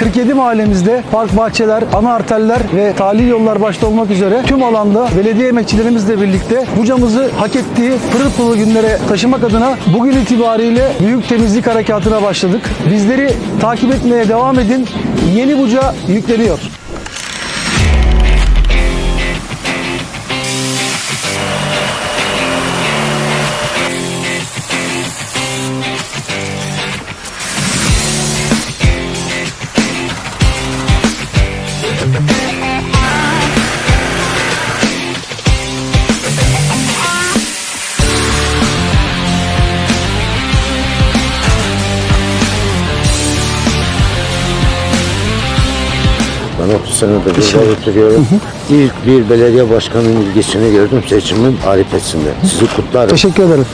47 mahallemizde park bahçeler, ana arterler ve tali yollar başta olmak üzere tüm alanda belediye emekçilerimizle birlikte Buca'mızı hak ettiği pırıl pırıl günlere taşımak adına bugün itibariyle büyük temizlik harekatına başladık. Bizleri takip etmeye devam edin. Yeni Buca yükleniyor. Ben 30 senedir burada oturuyorum. İlk bir belediye başkanının ilgisini gördüm seçimin arifesinde. Sizi kutlarım. Teşekkür ederim.